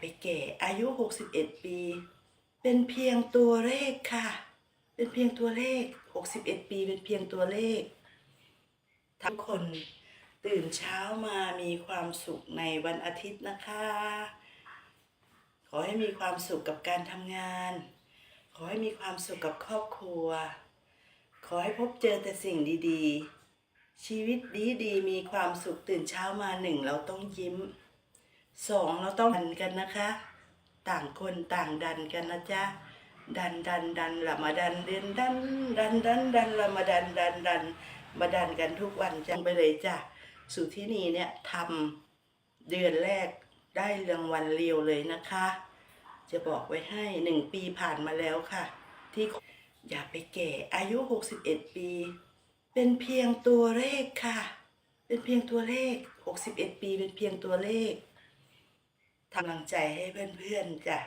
ไปแก่อายุ 61 ปี เป็นเพียงตัวเลขค่ะ เป็นเพียงตัวเลข 61 ปี เป็นเพียงตัวเลขทุกคนตื่นเช้ามามีความสุขในวันอาทิตย์นะคะ ขอให้มีความสุขกับการทำงาน ขอให้มีความสุขกับครอบครัว ขอให้พบเจอแต่สิ่งดีๆ ชีวิตดีดีๆมีความสุขตื่นเช้ามาหนึ่งเราต้องยิ้ม สองเราต้องดันกันนะคะ ต่างคนต่างดันกันนะจ๊ะดันดันดันละมาดันเดินดันดันดันดันละมาดันดันดันมาดันกันทุกวันจังไปเลยจ้ะสุที่นี่เนี่ยทำเดือนแรกได้รางวัลเรียวเลยนะคะ จะบอกไว้ให้หนึ่งปีผ่านมาแล้วค่ะ ที่อย่าไปแก่อายุ 61 ปี เป็นเพียงตัวเลขค่ะ เป็นเพียงตัวเลข 61 ปีเป็นเพียงตัวเลข กำลังใจให้เพื่อนๆจ้ะ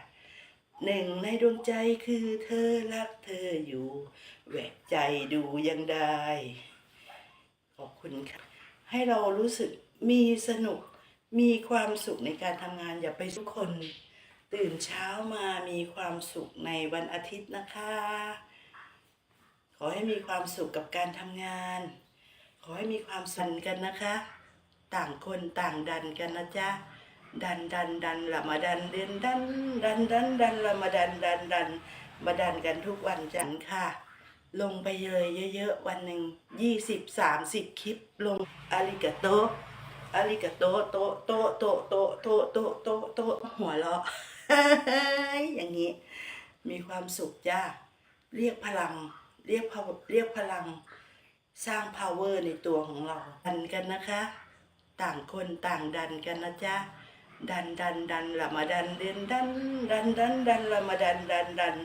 หนึ่งในดวงใจคือเธอรักเธออยู่แหวกใจดูยังได้ ขอบคุณค่ะ ให้เรารู้สึกมีสนุกมีความสุขในการทำงานอย่าไปทุกคน ตื่นเช้ามามีความสุขในวันอาทิตย์นะคะ ขอให้มีความสุขกับการทำงาน ขอให้มีความสันกันนะคะ ต่างคนต่างดันกันนะจ๊ะ ดันดันดันละมาดันเดินดันดันดันดันละมาดันดันดันมาดันกันทุกวันจันทร์ค่ะ ลงไปเลยเยอะๆ วันหนึ่งยี่สิบสามสิบคลิปลงอาริกาโตอาริกาโตโตโตโตโตโตโตโตโตหัวเราะอย่างนี้ มีความสุขจ้าเรียกพลัง เรียกพลังเรียกพลัง สร้าง power ในตัวของเราดันกันนะคะ ต่างคนต่างดันกันนะจ๊ะ ดันดันดันละมาดันเดินดันดันดันดันละมาดันดันดัน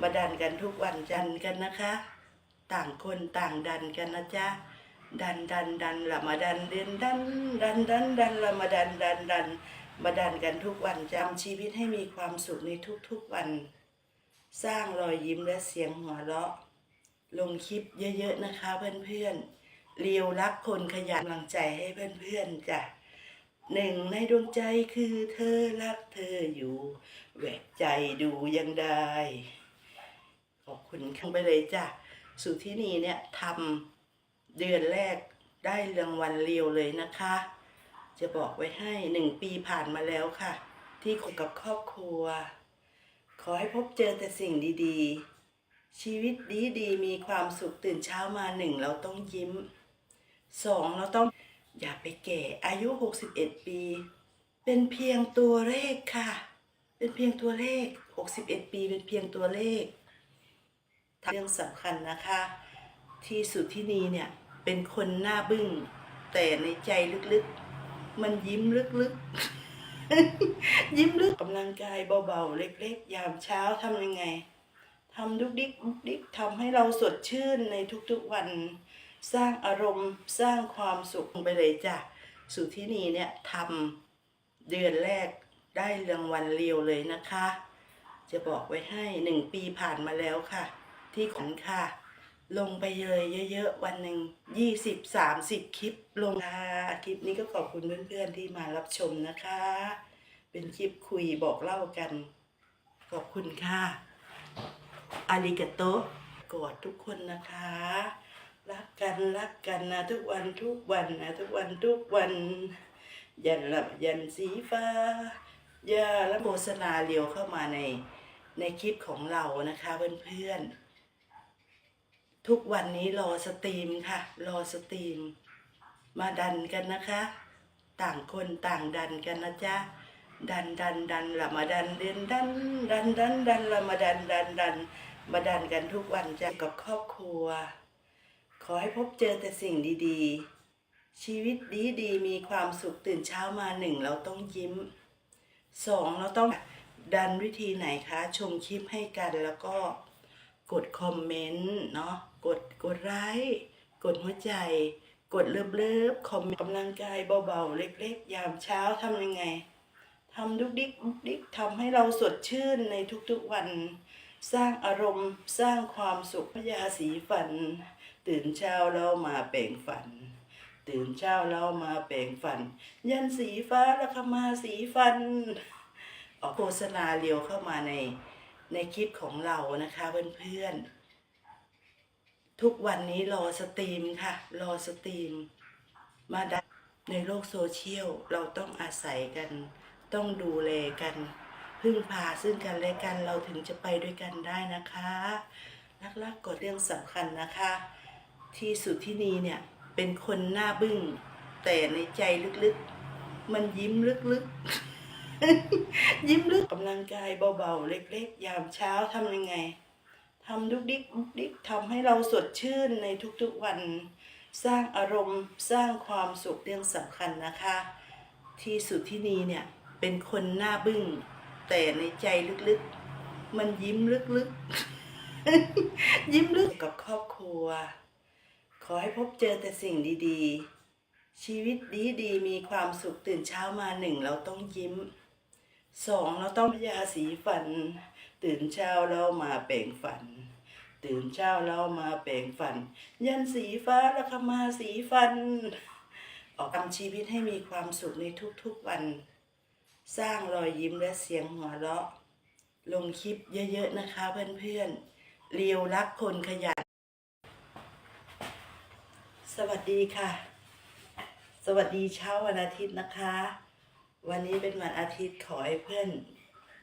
มาดันกันทุกวันจันกันนะคะ ต่างคนต่างดันกันนะจ๊ะดันดันดันละมาดันเดินดันดันดันดันละมาดันดันดันมาดันกันทุกวันจำชีวิตให้มีความสุขในทุกๆวัน สร้างรอยยิ้มและเสียงหัวเราะ ลงคลิปเยอะๆนะคะเพื่อนๆเรียวรักคนขยันกำลังใจให้เพื่อนๆจ้ะ หนึ่งในดวงใจคือเธอรักเธออยู่แหวกใจดูยังได้ ขอบคุณข้างไปเลยจ้ะ สุที่นี่เนี่ยทำเดือนแรกได้รางวัลเรียวเลยนะคะ จะบอกไว้ให้หนึ่งปีผ่านมาแล้วค่ะ ที่คบกับครอบครัว ขอให้พบเจอแต่สิ่งดีๆ ชีวิตดีๆ มีความสุขตื่นเช้ามาหนึ่งเราต้องยิ้มสองเราต้อง อย่าไปแก่อายุ 61 ปี เป็นเพียงตัวเลขค่ะ เป็นเพียงตัวเลข 61 ปี เป็นเพียงตัวเลข เรื่องสำคัญนะคะ ที่สุดที่นี้เนี่ย เป็นคนหน้าบึ้ง แต่ในใจลึกๆ มันยิ้มลึกๆ ยิ้มลึกกำลังกายเบาๆ เล็กๆ ยามเช้าทำยังไงทำดุกดิกดุกดิกทำให้เราสดชื่นในทุกๆวัน สร้างอารมณ์สร้างความสุขไปเลยจ้ะสุที่นี่เนี่ยทำเดือนแรกได้รางวัลเรียวเลยนะคะ จะบอกไว้ให้หนึ่งปีผ่านมาแล้วค่ะ ที่ของค่ะ ลงไปเลยเยอะๆ วันหนึ่งยี่สิบสามสิบคลิปลงค่ะคลิปนี้ก็ขอบคุณเพื่อนๆที่มารับชมนะคะ เป็นคลิปคุยบอกเล่ากัน ขอบคุณค่ะอาริกาโตกอดทุกคนนะคะ รักกันรักกันนะทุกวันทุกวันนะทุกวันทุกวัน ยันหลับยันสีฟ้า อย่าละโฆษณาเร็วเข้ามาในในคลิปของเรานะคะ เพื่อนๆ ทุกวันนี้รอสตรีมค่ะ รอสตรีม มาดันกันนะคะ ต่างคนต่างดันกันนะจ๊ะดันดันดันละมาดันเดินดันดันดันดันละมาดันดันดันมาดันกันทุกวันจ้ะกับครอบครัว ขอให้พบเจอแต่สิ่งดีๆ ชีวิตดีดีๆมีความสุขตื่นเช้ามาหนึ่งเราต้องยิ้มสองเราต้องดันวิธีไหนคะชมคลิปให้กันแล้วก็กดคอมเมนต์เนาะกดกดไลค์กดหัวใจ กดเลิฟเลิฟคอมเมนต์กำลังกายเบาๆ เล็กๆ ยามเช้าทำยังไงทำดุกดิกดุกดิกทำให้เราสดชื่นในทุกๆวัน สร้างอารมณ์สร้างความสุขพยาสีฟัน ตื่นเช้าเรามาแปรงฟัน ตื่นเช้าเรามาแปรงฟัน ยันสีฟ้าแล้วก็มาสีฟันออกโฆษณาเรียวเข้ามาในในคลิปของเรานะคะเพื่อนๆ ทุกวันนี้รอสตรีมค่ะ รอสตรีม มาดัในโลกโซเชียลเราต้องอาศัยกัน ต้องดูแลกัน พึ่งพาซึ่งกันและกันเราถึงจะไปด้วยกันได้นะคะลักๆกดเรื่องสำคัญนะคะ ที่สุดที่นีเนี่ยเป็นคนหน้าบึ้ง แต่ในใจลึกๆ มันยิ้มลึกๆ ยิ้มลึกกำลังกายเบาๆ เล็กๆ ยามเช้าทำยังไงทำดุกดิกดุกดิกทำให้เราสดชื่นในทุกๆวัน สร้างอารมณ์สร้างความสุขเรื่องสำคัญนะคะ ที่สุดที่นีเนี่ยเป็นคนหน้าบึ้ง แต่ในใจลึกๆ มันยิ้มลึกๆ ยิ้มลึกกับครอบครัว ขอให้พบเจอแต่สิ่งดีๆ ชีวิตดีดีๆมีความสุขตื่นเช้ามาหนึ่งเราต้องยิ้มสองเราต้องยาสีฟัน ตื่นเช้าเรามาแปรงฟัน ตื่นเช้าเรามาแปรงฟัน ยันสีฟ้าแล้วก็มาสีฟัน ออกทำชีวิตให้มีความสุขในทุกๆวัน สร้างรอยยิ้มและเสียงหัวเราะ ลงคลิปเยอะๆนะคะเพื่อนๆเรียวรักคนขยัน สวัสดีค่ะ สวัสดีเช้าวันอาทิตย์นะคะ วันนี้เป็นวันอาทิตย์ขอให้เพื่อน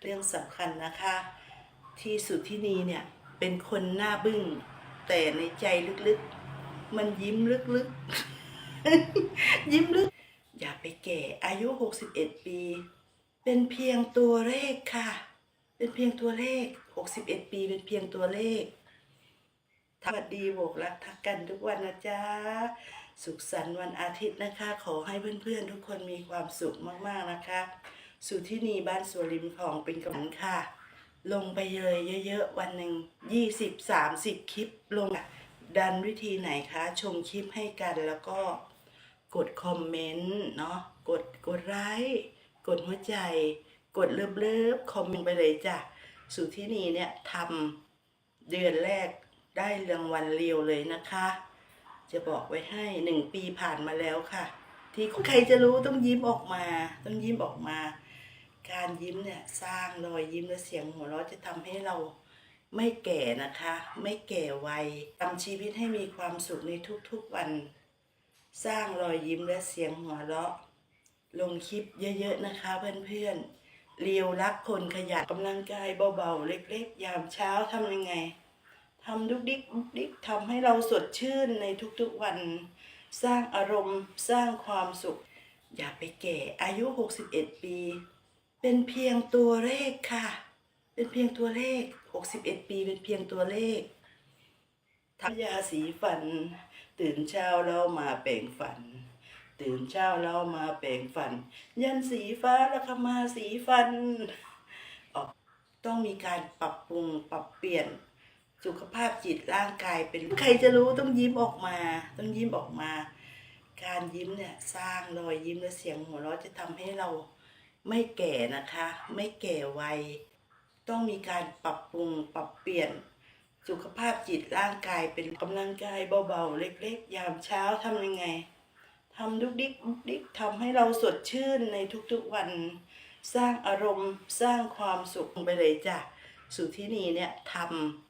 เรื่องสำคัญนะคะ ที่สุดที่นีเนี่ยเป็นคนหน้าบึ้งแต่ในใจลึกๆ มันยิ้มลึกๆ ยิ้มลึก อย่าไปแก่อายุ 61 ปี เป็นเพียงตัวเลขค่ะ เป็นเพียงตัวเลข 61 ปีเป็นเพียงตัวเลข สวัสดีโบกรักทักกันทุกวันนะจ๊ะ สุขสันต์วันอาทิตย์นะคะ ขอให้เพื่อนๆ ทุกคนมีความสุขมากๆนะคะ สุที่นี่บ้านสวนริมคลองเป็นกำลังค่ะ ลงไปเลยเยอะๆ วันหนึ่งยี่สิบสามสิบคลิปลงดันวิธีไหนคะ ชมคลิปให้กันแล้วก็กดคอมเมนต์เนาะกดกดไลค์กดหัวใจ กดเลิฟเลิฟคอมเมนต์ไปเลยจ้ะสุที่นี่เนี่ยทำเดือนแรก ได้รางวัลเรียวเลยนะคะ จะบอกไว้ให้หนึ่งปีผ่านมาแล้วค่ะ ที่ใครจะรู้ต้องยิ้มออกมา ต้องยิ้มออกมา การยิ้มเนี่ยสร้างรอยยิ้มและเสียงหัวเราะจะทำให้เราไม่แก่นะคะ ไม่แก่วัยทำชีวิตให้มีความสุขในทุกๆวัน สร้างรอยยิ้มและเสียงหัวเราะ ลงคลิปเยอะๆนะคะเพื่อนๆเรียวรักคนขยันกำลังกายเบาๆ เล็กๆ ยามเช้าทำยังไง ทำดุกดิกดุกดิกทำให้เราสดชื่นในทุกๆวัน สร้างอารมณ์สร้างความสุข อย่าไปแก่อายุ 61 ปี เป็นเพียงตัวเลขค่ะ เป็นเพียงตัวเลข 61 ปีเป็นเพียงตัวเลขทายาสีฟัน ตื่นเช้าเรามาแปรงฟัน ตื่นเช้าเรามาแปรงฟัน ยันสีฟ้าแล้วมาสีฟัน ออกต้องมีการปรับปรุงปรับเปลี่ยน สุขภาพจิตร่างกายเป็นใครจะรู้ต้องยิ้มออกมา ต้องยิ้มออกมา การยิ้มเนี่ยสร้างรอยยิ้มและเสียงหัวเราะจะทำให้เราไม่แก่นะคะ ไม่แก่วัย ต้องมีการปรับปรุงปรับเปลี่ยน สุขภาพจิตร่างกายเป็นกำลังกายเบาๆ เล็กๆ ยามเช้าทำยังไงทำดุกดิกดุกดิกทำให้เราสดชื่นในทุกๆวัน สร้างอารมณ์สร้างความสุขไปเลยจ้ะสุที่นี่เนี่ยทำ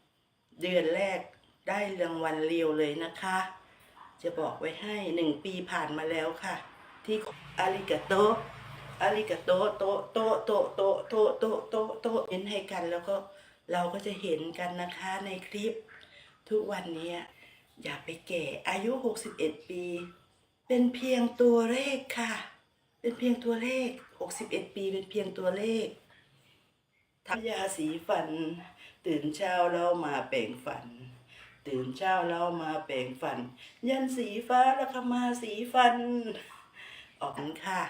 เดือนแรกได้รางวัลเรียวเลยนะคะ จะบอกไว้ให้หนึ่งปีผ่านมาแล้วค่ะ ที่อาริกาโตอาริกาโตโตโตโตโตโตโตโตโตเห็นให้กันแล้วก็เราก็จะเห็นกันนะคะในคลิป ทุกวันนี้อย่าไปแก่อายุ 61 ปี เป็นเพียงตัวเลขค่ะ เป็นเพียงตัวเลข 61 ปีเป็นเพียงตัวเลข ทายาสีฟัน ตื่นเช้าเรามาแปรงฟัน ตื่นเช้าเรามาแปรงฟัน ยันสีฟ้าแล้วก็มาสีฟัน ออกกันค่ะ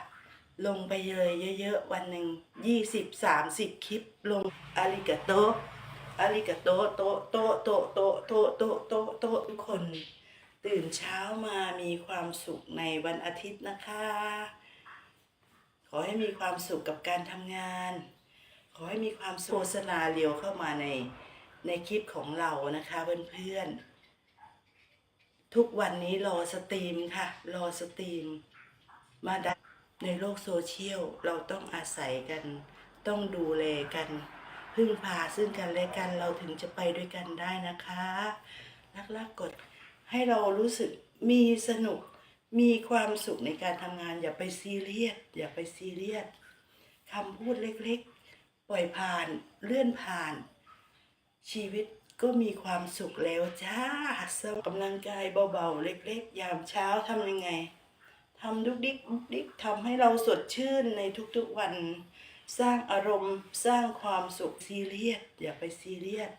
ลงไปเลยเยอะๆ วันหนึ่งยี่สิบสามสิบคลิปลงอาริกาโตอาริกาโตโตโตโตโตโตโตโตโตทุกคน ตื่นเช้ามามีความสุขในวันอาทิตย์นะคะ ขอให้มีความสุขกับการทำงาน อให้มีความโฆษณาเรียวเข้ามาในในคลิปของเรานะคะเพื่อนๆ ทุกวันนี้รอสตรีมค่ะ รอสตรีม มาดัในโลกโซเชียลเราต้องอาศัยกัน ต้องดูแลกัน พึ่งพาซึ่งกันและกันเราถึงจะไปด้วยกันได้นะคะรักๆกดให้เรารู้สึกมีสนุกมีความสุขในการทำงานอย่าไปซีเรียสอย่าไปซีเรียสคำพูดเล็กๆ ปล่อยผ่านเลื่อนผ่าน ชีวิตก็มีความสุขแล้วจ้าสำหรับกำลังกายเบาๆ เล็กๆ ยามเช้าทำยังไงทำดุกดิกดุกดิกทำให้เราสดชื่นในทุกๆวัน สร้างอารมณ์สร้างความสุขซีเรียสอย่าไปซีเรียส